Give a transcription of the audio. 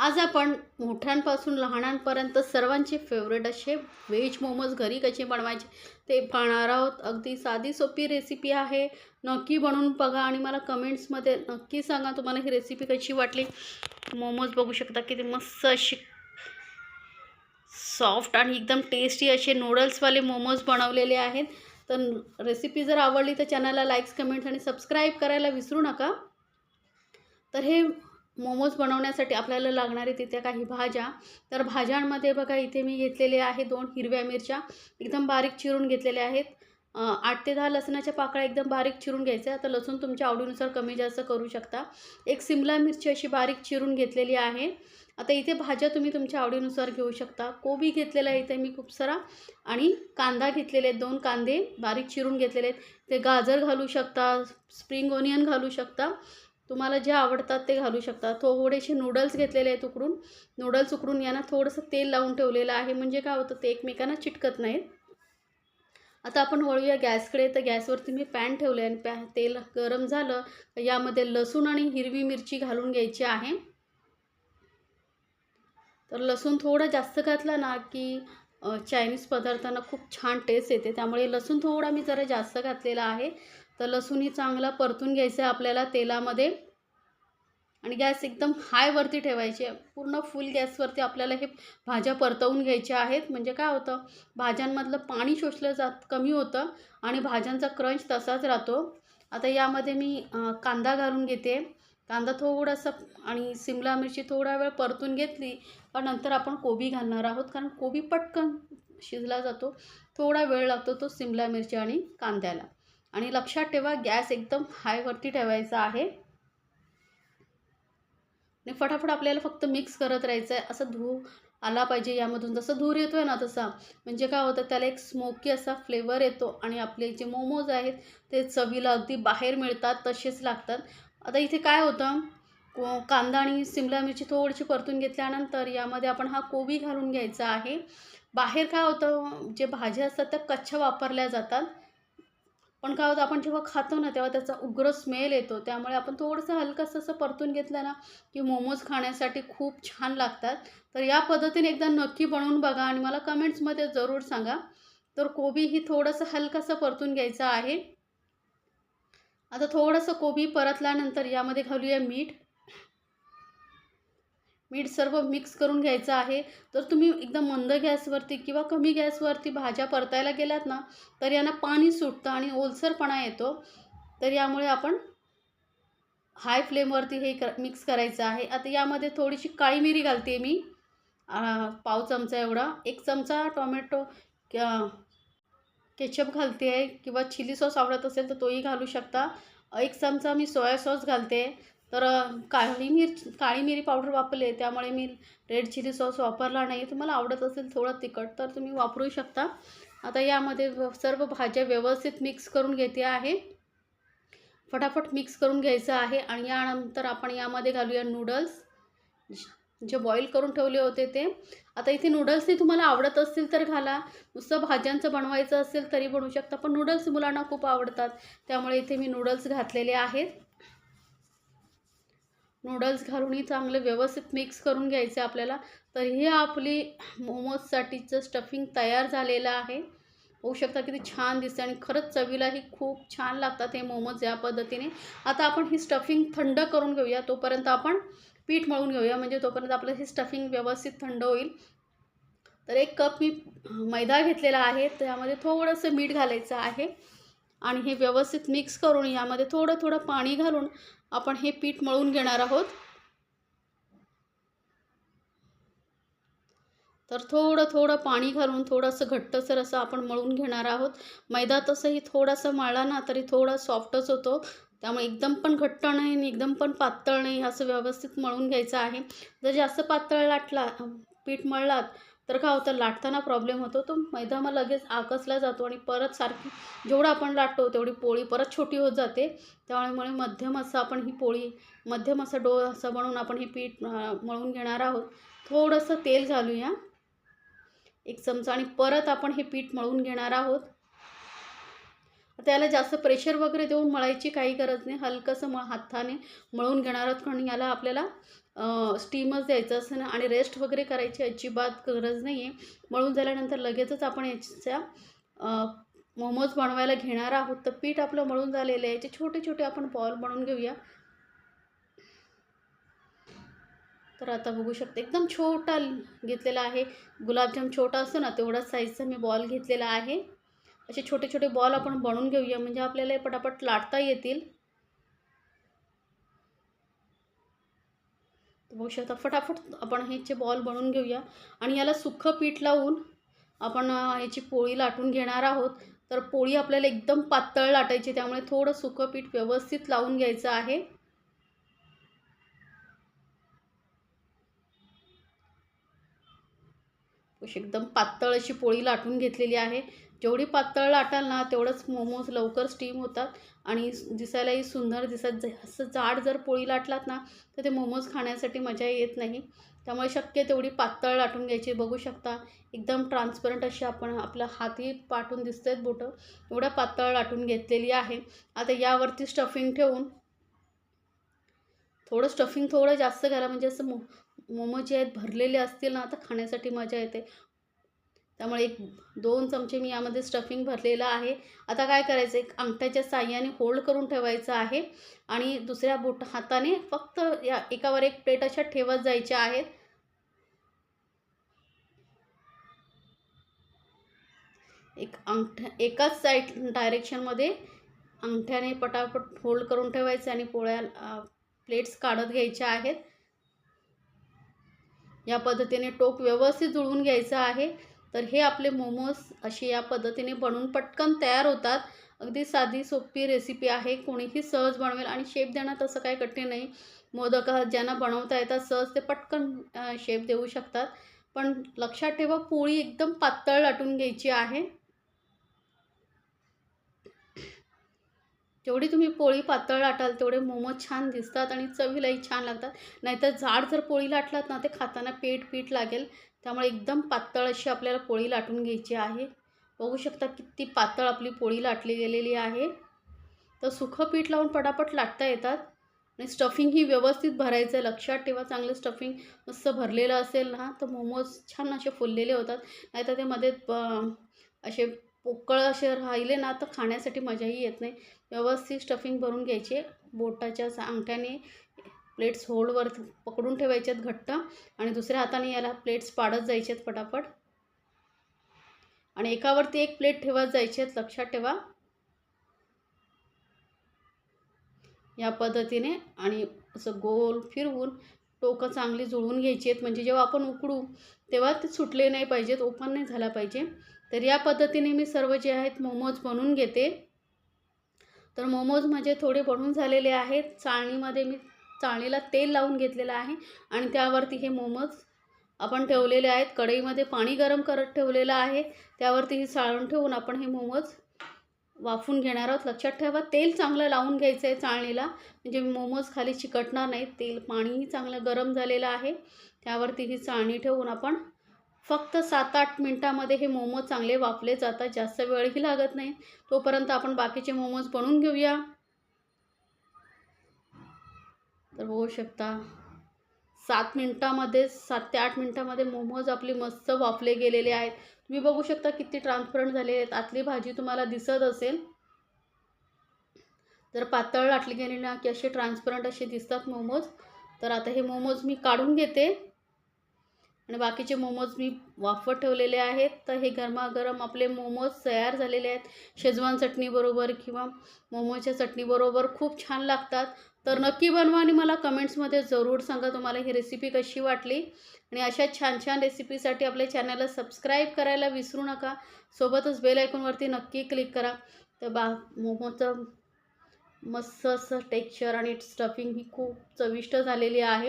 आज आपण मोठ्यांपासून लहानांपर्यंत सर्वांचे फेवरेट असे व्हेज मोमोज घरी कसे बनवायचे ते पाहणार आहोत. अगदी साधी सोपी रेसिपी आहे. नक्की बनवून बघा आणि मला कमेंट्समध्ये नक्की सांगा तुम्हाला ही रेसिपी कशी वाटली. मोमोज बघू शकता किती मस्त अशी सॉफ्ट आणि एकदम टेस्टी असे नूडल्सवाले मोमोज बनवलेले आहेत. तर रेसिपी जर आवडली तर चॅनलला लाईक्स कमेंट्स आणि सबस्क्राईब करायला विसरू नका. तर हे मोमोज बनवण्यासाठी आपल्याला लागणारे तिथे काही भाज्या. तर भाज्यांमध्ये बघा इथे मी घेतलेले आहे दोन हिरव्या मिरच्या एकदम बारीक चिरून घेतलेल्या आहेत. आठ ते दहा लसणाच्या पाकळ्या एकदम बारीक चिरून घ्यायच्या आता लसूण तुमच्या आवडीनुसार कमी जास्त करू शकता. एक सिमला मिरची अशी बारीक चिरून घेतलेली आहे. आता इथे भाज्या तुम्ही तुमच्या आवडीनुसार घेऊ शकता. कोबी घेतलेला आहे इथे मी खूप सारा आणि कांदा घेतलेले आहेत. दोन कांदे बारीक चिरून घेतलेले आहेत. ते गाजर घालू शकता स्प्रिंग ओनियन घालू शकता. तुम्हाला जे आवडतात ते घालू शकता. थोडेसे नूडल्स घेतलेले आहेत उकडून. नूडल्स उकडून यांना थोडंसं तेल लावून ठेवलेलं आहे. म्हणजे काय होतं ते एकमेकांना चिटकत नाहीत. आता आपण वळूया गॅसकडे. तर गॅसवरती मी पॅन ठेवले आणि पॅ तेल गरम झालं. तर यामध्ये लसूण आणि हिरवी मिरची घालून घ्यायची आहे. तर लसूण थोडं जास्त घातला ना की चायनीज पदार्थांना खूप छान टेस्ट येते. त्यामुळे लसूण थोडा मी जरा जास्त घातलेला आहे. तर लसूणही चांगला परतून घ्यायचं आहे आपल्याला तेलामध्ये. आणि गॅस एकदम हायवरती ठेवायची आहे. पूर्ण फुल गॅसवरती आपल्याला हे भाज्या परतवून घ्यायच्या आहेत. म्हणजे काय होतं? भाज्यांमधलं पाणी शोषलं जात कमी होतं आणि भाज्यांचा क्रंच तसाच राहतो. आता यामध्ये मी कांदा घालून घेते. कांदा थोडासा आणि सिमला मिरची थोडा वेळ परतून घेतली पण नंतर आपण कोबी घालणार आहोत. कारण कोबी पटकन शिजला जातो. थोडा वेळ लागतो तो सिमला मिरची आणि कांद्याला. आणि लक्षात ठेवा गॅस एकदम हायवरती ठेवायचा आहे. आणि फटाफट आपल्याला फक्त मिक्स करत राहायचं आहे असं धू आला पाहिजे यामधून. जसं धूर येतो आहे ना तसा. म्हणजे काय होतं त्याला एक स्मोकी असा फ्लेवर येतो आणि आपले जे मोमोज आहेत ते चवीला अगदी बाहेर मिळतात तसेच लागतात. आता इथे काय होतं कांदा आणि सिमला मिरची थोडीशी परतून घेतल्यानंतर यामध्ये आपण हा कोबी घालून घ्यायचा आहे. बाहेर काय होतं जे भाज्या असतात त्या कच्च्या वापरल्या जातात. पण काय होतं आपण जेव्हा खातो ना तेव्हा त्याचा उग्र स्मेल येतो. त्यामुळे आपण थोडंसं हलकंसं असं परतून घेतलं ना की मोमोज खाण्यासाठी खूप छान लागतात. तर या पद्धतीने एकदा नक्की बनवून बघा आणि मला कमेंट्समध्ये जरूर सांगा. तर कोबी ही थोडंसं हलकंसं परतून घ्यायचं आहे. आता थोडंसं कोबी परतल्यानंतर यामध्ये घालूया मीठ. मीठ सर्व मिक्स करून घ्यायचं आहे. तर तुम्ही एकदम मंद गॅसवरती किंवा कमी गॅसवरती भाज्या परतायला गेलात ना तर यांना पाणी सुटतं आणि ओलसरपणा येतो. तर यामुळे आपण हाय फ्लेमवरती हे कर मिक्स करायचं आहे. आता यामध्ये थोडीशी काळी मिरी घालते मी. पाव चमचा एवढा. एक चमचा टोमॅटो केचप घालते आहे किंवा चिली सॉस आवडत असेल तर तोही घालू शकता. एक चमचा मी सोया सॉस घालते. तर काळी मिरची काळी मिरी पावडर वापरले त्यामुळे मी रेड चिली सॉस वापरला नाही. तुम्हाला आवडत असेल थोडं तिखट तर तुम्ही वापरू शकता. आता यामध्ये सर्व भाज्या व्यवस्थित मिक्स करून घेते आहे. फटाफट मिक्स करून घ्यायचं आहे आणि यानंतर आपण यामध्ये घालूया नूडल्स. जे बॉईल करून ठेवले होते ते. आता इथे नूडल्सही तुम्हाला आवडत असतील तर घाला. नुसतं भाज्यांचं बनवायचं असेल तरी बनवू शकता पण नूडल्स मुलांना खूप आवडतात. त्यामुळे इथे मी नूडल्स घातलेले आहेत. नूडल्स घालूनही चांगले व्यवस्थित मिक्स करून घ्यायचे आपल्याला. तर हे आपली मोमोजसाठीचं स्टफिंग तयार झालेलं आहे. होऊ शकता किती छान दिसते आणि खरंच चवीलाही खूप छान लागतात हे मोमोज या पद्धतीने. आता आपण ही स्टफिंग थंड करून घेऊया तोपर्यंत आपण पीठ मळून घेऊया म्हणजे तोपर्यंत आपलं हे स्टफिंग व्यवस्थित थंड होईल. तर एक कप मी मैदा घेतलेला आहे त्यामध्ये थोडंसं मीठ घालायचं आहे. आणि हे व्यवस्थित मिक्स करून यामध्ये थोडं थोडं पाणी घालून आपण हे पीठ मळून घेणार आहोत. तर थोडं थोडं पाणी घालून थोडंसं घट्टसर असं आपण मळून घेणार आहोत. मैदा तसंही थोडासा मळला ना तरी थोडा सॉफ्टच होतो. त्यामुळे एकदम पण घट्ट नाही आणि एकदम पण पातळ नाही असं व्यवस्थित मळून घ्यायचं आहे. जर जास्त पातळ लाटला पीठ मळलात तर काय होतं लाटताना प्रॉब्लेम होतो. तो मैदा मग लगेच आकसला जातो आणि परत सारखी जेवढं आपण लाटतो तेवढी पोळी परत छोटी होत जाते. त्यामुळे मध्यम असं आपण ही पोळी मध्यम असं डो असं बनवून आपण हे पीठ मळून घेणार आहोत. थोडंसं तेल घालूया. एक चमचा आणि परत आपण हे पीठ मळून घेणार आहोत. त्याला जास्त प्रेशर वगैरे देऊन मळायची काही गरज नाही. हलकंसं मळ हाताने मळून घेणार आहोत. कारण याला आपल्याला स्टीमच द्यायचं असं ना आणि रेस्ट वगैरे करायची अजिबात गरज नाही आहे मळून झाल्यानंतर लगेचच आपण याच्या मोमोज बनवायला घेणार आहोत. तर पीठ आपलं मळून झालेलं आहे. याचे छोटे छोटे आपण बॉल बनवून घेऊया. तर आता बघू शकते एकदम छोटा घेतलेला आहे. गुलाबजाम छोटा असतो ना तेवढाच साईजचा मी बॉल घेतलेला आहे. असे छोटे छोटे बॉल आपण बनवून घेऊया. म्हणजे आपल्याला पटापट लाटता येतील. बघू शकता फटाफट आपण ह्याचे बॉल बनवून घेऊया. आणि याला सुखं पीठ लावून आपण याची पोळी लाटून घेणार आहोत. तर पोळी आपल्याला एकदम पातळ लाटायची त्यामुळे थोडं सुकं पीठ व्यवस्थित लावून घ्यायचं आहे. एकदम पातळ अशी पोळी लाटून घेतलेली आहे. जेवढी पातळ लाटाल ना तेवढंच मोमोज लवकर स्टीम होतात. आणि दिसायलाही सुंदर दिसत. असं जाड जर पोळी लाटलात ना तर ते मोमोज खाण्यासाठी मजा येत नाही. त्यामुळे शक्य तेवढी पातळ लाटून घ्यायची. बघू शकता एकदम ट्रान्सपरंट अशी आपण आपला हातही पाठून दिसत आहेत बोटं. एवढ्या पातळ लाटून घेतलेली आहे. आता यावरती स्टफिंग ठेवून थोडं स्टफिंग थोडं जास्त घाला म्हणजे असं मो मोमो जे आहेत भरलेले असतील ना तर खाण्यासाठी मजा येते. त्यामुळे एक दोन चमचे मी यामध्ये स्टफिंग भरलेलं आहे. आता काय करायचं? एक अंगठ्याच्या साह्याने होल्ड करून ठेवायचं आहे. आणि दुसऱ्या बोट हाताने फक्त या एकावर एक प्लेट अशा ठेवत जायच्या आहेत. एक अंगठ्या एकाच साईड डायरेक्शनमध्ये अंगठ्याने पटापट होल्ड करून ठेवायचे आणि पोळ्या प्लेट्स काढत घ्यायच्या आहेत. या पद्धतीने टोक व्यवस्थित जुळवून घ्यायचं आहे. तर हे आपले मोमोज असे या पद्धतीने बनवून पटकन तयार होतात. अगदी साधी सोपी रेसिपी आहे. कोणीही सहज बनवेल आणि शेप देणं तसं काही कठीण नाही. मोदक ज्यांना बनवता येतात सहज ते पटकन शेप देऊ शकतात. पण लक्षात ठेवा पोळी एकदम पातळ लाटून घ्यायची आहे. जेवढी तुम्ही पोळी पातळ लाटाल तेवढे मोमोज छान दिसतात आणि चवीलाही छान लागतात. नाहीतर जाड जर पोळी लाटलात ना ते खाताना पेट पीठ लागेल. त्यामुळे एकदम पातळ अशी आपल्याला पोळी लाटून घ्यायची आहे. बघू शकता किती पातळ आपली पोळी लाटली गेलेली आहे. तर सुखं पीठ लावून पटापट लाटता येतात. आणि स्टफिंग ही व्यवस्थित भरायचं आहे. लक्षात ठेवा चांगलं स्टफिंग मस्त भरलेलं असेल ना तर मोमोज छान असे फुललेले होतात. नाहीतर ते मध्ये असे पोकळ असे राहिले ना तर खाण्यासाठी मजाही येत नाही. व्यवस्थित स्टफिंग भरून घ्यायचे. बोटाच्या अंगठ्याने प्लेट्स होल्डवर पकडून ठेवायचे आहेत घट्ट आणि दुसऱ्या हाताने याला प्लेट्स पाडत जायचे आहेत पटापट. आणि एकावरती एक प्लेट ठेवत जायचे आहेत लक्षात ठेवा. या पद्धतीने आणि असं गोल फिरवून टोकं चांगली जुळवून घ्यायची आहेत. म्हणजे जेव्हा आपण उकडू तेव्हा ते सुटले नाही पाहिजेत ओपन नाही झाला पाहिजे. तर या पद्धतीने मी सर्व जे आहेत मोमोज बनवून घेते. तर मोमोज माझे थोडे बनवून झालेले आहेत. चाळणीमध्ये मी चाळणीला तेल लावून घेतलेलं आहे आणि त्यावरती हे मोमोज आपण ठेवलेले आहेत. कढईमध्ये पाणी गरम करत ठेवलेलं आहे. त्यावरती ही चाळून ठेवून आपण हे मोमोज वाफून घेणार आहोत. लक्षात ठेवा तेल चांगलं लावून घ्यायचं आहे चाळणीला. म्हणजे मोमोज खाली चिकटणार नाही तेल पाणीही चांगलं गरम झालेलं आहे. त्यावरती ही चाळणी ठेवून आपण फक्त सात आठ मिनटामध्ये हे मोमोज चांगले वाफले जातात. जास्त वेळही लागत नाही. तोपर्यंत आपण बाकीचे मोमोज बनवून घेऊया. तर होऊ शकता सात मिनटामध्ये सात ते आठ मिनटामध्ये मोमोज आपली मस्त वाफले गेलेले आहेत. तुम्ही बघू शकता किती ट्रान्सपरंट झाले आहेत. आतली भाजी तुम्हाला दिसत असेल. जर पातळ लाटली गेली ना की असे ट्रान्सपरंट असे दिसतात मोमोज. तर आता हे मोमोज मी काढून घेते. आणि बाकीचे मोमोज मी वाफत ठेवलेले आहेत. तर हे गरमागरम आपले मोमोज तयार झालेले आहेत. शेजवान चटणीबरोबर किंवा मोमोजच्या चटणीबरोबर खूप छान लागतात. तर नक्की बनवा आणि मला कमेंट्समध्ये जरूर सांगा तुम्हाला ही रेसिपी कशी वाटली. आणि अशा छान छान रेसिपीसाठी आपल्या चॅनलला सबस्क्राईब करायला विसरू नका. सोबतच बेल आयकॉनवरती नक्की क्लिक करा. तर बा मोमोचं मस्त असं टेक्स्चर आणि स्टफिंग ही खूप चविष्ट झालेली आहे.